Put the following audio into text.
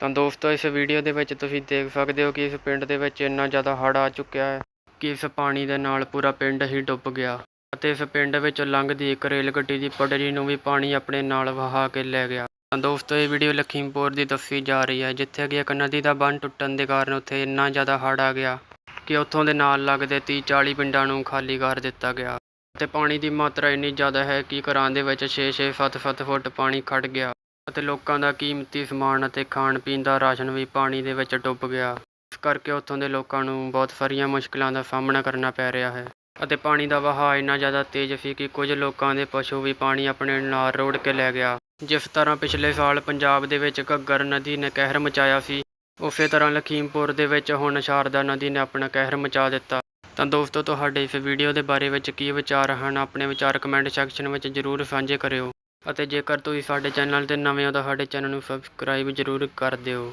ਤਾਂ ਦੋਸਤੋ, ਇਸ ਵੀਡੀਓ ਦੇ ਵਿੱਚ ਤੁਸੀਂ ਦੇਖ ਸਕਦੇ ਹੋ ਕਿ ਇਸ ਪਿੰਡ ਦੇ ਵਿੱਚ ਇੰਨਾ ਜ਼ਿਆਦਾ ਹੜ੍ਹ ਆ ਚੁੱਕਿਆ ਹੈ ਕਿ ਇਸ ਪਾਣੀ ਦੇ ਨਾਲ ਪੂਰਾ ਪਿੰਡ ਹੀ ਡੁੱਬ ਗਿਆ ਅਤੇ ਇਸ ਪਿੰਡ ਵਿੱਚ ਲੰਘਦੀ ਇੱਕ ਰੇਲ ਗੱਡੀ ਦੀ ਪਟੜੀ ਨੂੰ ਵੀ ਪਾਣੀ ਆਪਣੇ ਨਾਲ ਵਹਾ ਕੇ ਲੈ ਗਿਆ। ਤਾਂ ਦੋਸਤੋ, ਇਹ ਵੀਡੀਓ ਲਖੀਮਪੁਰ ਦੀ ਦੱਸੀ ਜਾ ਰਹੀ ਹੈ, ਜਿੱਥੇ ਕਿ ਇੱਕ ਨਦੀ ਦਾ ਬੰਨ ਟੁੱਟਣ ਦੇ ਕਾਰਨ ਉੱਥੇ ਇੰਨਾ ਜ਼ਿਆਦਾ ਹੜ੍ਹ ਆ ਗਿਆ ਕਿ ਉੱਥੋਂ ਦੇ ਨਾਲ ਲੱਗਦੇ 30 40 ਪਿੰਡਾਂ ਨੂੰ ਖਾਲੀ ਕਰ ਦਿੱਤਾ ਗਿਆ ਅਤੇ ਪਾਣੀ ਦੀ ਮਾਤਰਾ ਇੰਨੀ ਜ਼ਿਆਦਾ ਹੈ ਕਿ ਘਰਾਂ ਦੇ ਵਿੱਚ 6-6 7-7 ਫੁੱਟ ਪਾਣੀ ਖੜ ਗਿਆ। ਅਤੇ ਲੋਕਾਂ ਦਾ ਕੀਮਤੀ ਸਮਾਨ ਅਤੇ ਖਾਣ ਪੀਣ ਦਾ ਰਾਸ਼ਨ ਵੀ ਪਾਣੀ ਦੇ ਵਿੱਚ ਡੁੱਬ ਗਿਆ। ਇਸ ਕਰਕੇ ਉੱਥੋਂ ਦੇ ਲੋਕਾਂ ਨੂੰ ਬਹੁਤ ਸਾਰੀਆਂ ਮੁਸ਼ਕਿਲਾਂ ਦਾ ਸਾਹਮਣਾ ਕਰਨਾ ਪੈ ਰਿਹਾ ਹੈ। ਅਤੇ ਪਾਣੀ ਦਾ ਵਹਾਅ ਇੰਨਾ ਜ਼ਿਆਦਾ ਤੇਜ਼ ਸੀ ਕਿ ਕੁਝ ਲੋਕਾਂ ਦੇ ਪਸ਼ੂ ਵੀ ਪਾਣੀ ਆਪਣੇ ਨਾਲ ਰੋੜ ਕੇ ਲੈ ਗਿਆ। ਜਿਸ ਤਰ੍ਹਾਂ ਪਿਛਲੇ ਸਾਲ ਪੰਜਾਬ ਦੇ ਵਿੱਚ ਘੱਗਰ ਨਦੀ ਨੇ ਕਹਿਰ ਮਚਾਇਆ ਸੀ, ਉਸੇ ਤਰ੍ਹਾਂ ਲਖੀਮਪੁਰ ਦੇ ਵਿੱਚ ਹੁਣ ਸ਼ਾਰਦਾ ਨਦੀ ਨੇ ਆਪਣਾ ਕਹਿਰ ਮਚਾ ਦਿੱਤਾ। ਤਾਂ ਦੋਸਤੋ, ਤੁਹਾਡੇ ਇਸ ਵੀਡੀਓ ਦੇ ਬਾਰੇ ਵਿੱਚ ਕੀ ਵਿਚਾਰ ਹਨ? ਆਪਣੇ ਵਿਚਾਰ ਕਮੈਂਟ ਸੈਕਸ਼ਨ ਵਿੱਚ ਜ਼ਰੂਰ ਸਾਂਝੇ ਕਰਿਓ। ਅਤੇ ਜੇਕਰ ਤੁਸੀਂ ਸਾਡੇ ਚੈਨਲ ਤੇ ਨਵੇਂ ਹੋ ਤਾਂ ਸਾਡੇ ਚੈਨਲ ਨੂੰ ਸਬਸਕ੍ਰਾਈਬ ਜ਼ਰੂਰ ਕਰ ਦਿਓ।